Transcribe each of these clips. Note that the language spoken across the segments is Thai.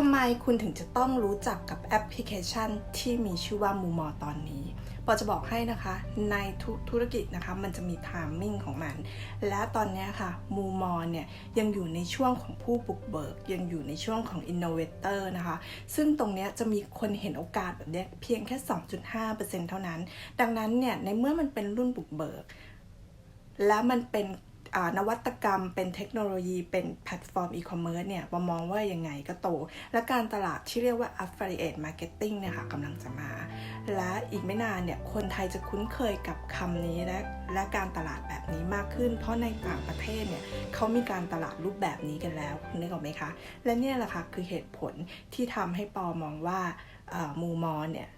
ทำไมคุณถึงจะต้องรู้จักกับแอปพลิเคชันที่มีชื่อว่ามูมอตอนนี้ปอจะบอกให้นะคะ ในทุกธุรกิจนะคะ มันจะมีไทมิ่งของมัน และตอนนี้ค่ะมูมอเนี่ยยังอยู่ในช่วงของผู้บุกเบิก ยังอยู่ในช่วงของอินโนเวเตอร์นะคะ ซึ่งตรงนี้จะมีคนเห็นโอกาสแบบเนี้เพียงแค่ 2.5%เท่านั้น ดังนั้นเนี่ยในเมื่อมันเป็นรุ่นบุกเบิก แล้วมันเป็น นวัตกรรม เป็นเทคโนโลยีเป็นแพลตฟอร์มอีคอมเมิร์ซเนี่ยปอมองว่ายังไงก็โต และการตลาดที่เรียกว่า affiliate marketing เนี่ยค่ะกำลังจะมา และอีกไม่นานเนี่ยคนไทยจะคุ้นเคยกับคำนี้และและการตลาดแบบนี้มากขึ้น เพราะในต่างประเทศเนี่ยเขามีการตลาดรูปแบบนี้กันแล้วคุณนึกออกไหมคะ และเนี่ยแหละค่ะคือเหตุผลที่ทำให้ปอมองว่ามูมอนเนี่ย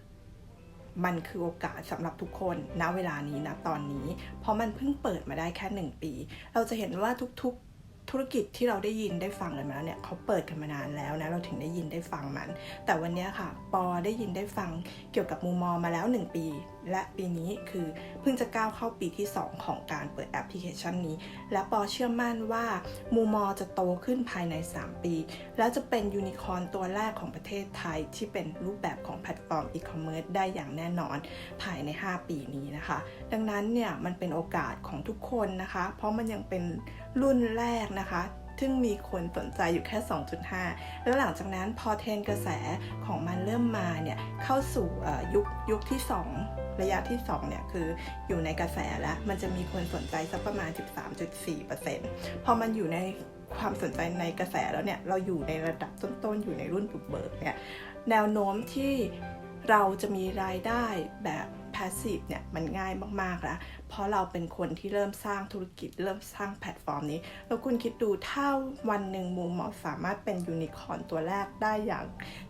มันคือโอกาสสำหรับทุกคนณเวลานี้นะตอนนี้ เพราะมันเพิ่งเปิดมาได้แค่หนึ่งปี เราจะเห็นว่าทุกๆธุรกิจที่เราได้ยินได้ฟังกันมาแล้วเนี่ยเขาเปิดกันมานานแล้วนะเราถึงได้ยินได้ฟังมัน แต่วันนี้ค่ะ ปอได้ยินได้ฟังเกี่ยวกับมูมอมาแล้ว 1 ปี และปีนี้คือเพิ่งจะก้าวเข้าปีที่ 2 ของการเปิดแอปพลิเคชันนี้ และปอเชื่อมั่นว่ามูมอจะโตขึ้นภายใน 3 ปี แล้วจะเป็นยูนิคอร์นตัวแรกของประเทศไทย ที่เป็นรูปแบบของแพลตฟอร์มอีคอมเมิร์ซได้อย่างแน่นอนภายใน 5 ปีนี้นะคะ ดังนั้นเนี่ยมันเป็นโอกาสของทุกคนนะคะ เพราะมันยังเป็นรุ่นแรกนะคะ ซึ่งมีคนสนใจอยู่แค่ 2.5 แล้วหลังจากนั้นพอเทรนกระแสของมันเริ่มมาเนี่ยเข้าสู่ยุคยุคที่ 2 ระยะที่2เนี่ยคืออยู่ในกระแสแล้ว มันจะมีคนสนใจสักประมาณ 13.4%พอมันอยู่ในความสนใจในกระแสแล้วเนี่ยเราอยู่ในระดับต้นๆ อยู่ในรุ่นบุกเบิกเนี่ยแนวโน้มที่เราจะมีรายได้แบบ passive เนี่ยมันง่ายมากๆแล้ว เพราะเราเป็นคนที่เริ่มสร้างธุรกิจ เริ่มสร้างแพลตฟอร์มนี้ แล้วคุณคิดดูถ้าวันหนึ่งมูมอสามารถเป็นยูนิคอร์นตัวแรกได้อย่าง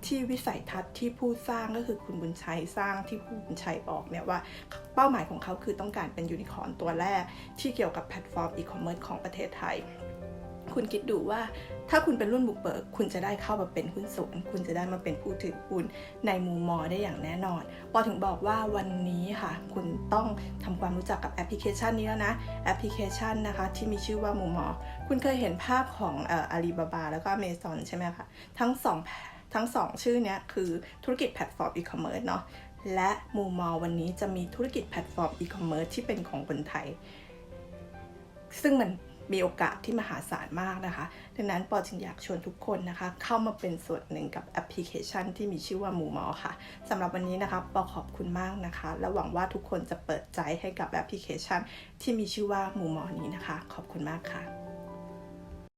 ที่วิสัยทัศน์ที่ผู้สร้างก็คือคุณบุญชัยสร้างที่คุณบุญชัยบอกเนี่ยว่าเป้าหมายของเขาคือต้องการเป็นยูนิคอร์นตัวแรกที่เกี่ยวกับแพลตฟอร์มอีคอมเมิร์ซของประเทศไทย คุณคิดดูว่าถ้าคุณเป็นรุ่นบุกเบิก คุณจะได้เข้ามาเป็นหุ้นส่วน คุณจะได้มาเป็นผู้ถือหุ้นในมูมอได้อย่างแน่นอนพอถึงบอกว่าวันนี้ค่ะ คุณต้องทำความรู้จักกับแอปพลิเคชันนี้แล้วนะ แอปพลิเคชันนะคะ ที่มีชื่อว่ามูมอ คุณเคยเห็นภาพของอาลีบาบาแล้วก็เมซอนใช่ไหมคะ ทั้งสองทั้งสองชื่อเนี้ยคือธุรกิจแพลตฟอร์มอีคอมเมิร์ซเนาะ และมูมอวันนี้จะมีธุรกิจแพลตฟอร์มอีคอมเมิร์ซที่เป็นของคนไทย ซึ่งมัน มีโอกาสที่มหาศาลมากนะคะ ดังนั้นปอจึงอยากชวนทุกคนนะคะ เข้ามาเป็นส่วนหนึ่งกับแอปพลิเคชันที่มีชื่อว่าหมูมอค่ะสำหรับวันนี้นะคะปอขอบคุณมากนะคะ และหวังว่าทุกคนจะเปิดใจให้กับแอปพลิเคชัน ที่มีชื่อว่าหมูมอนี้นะคะ ขอบคุณมากค่ะ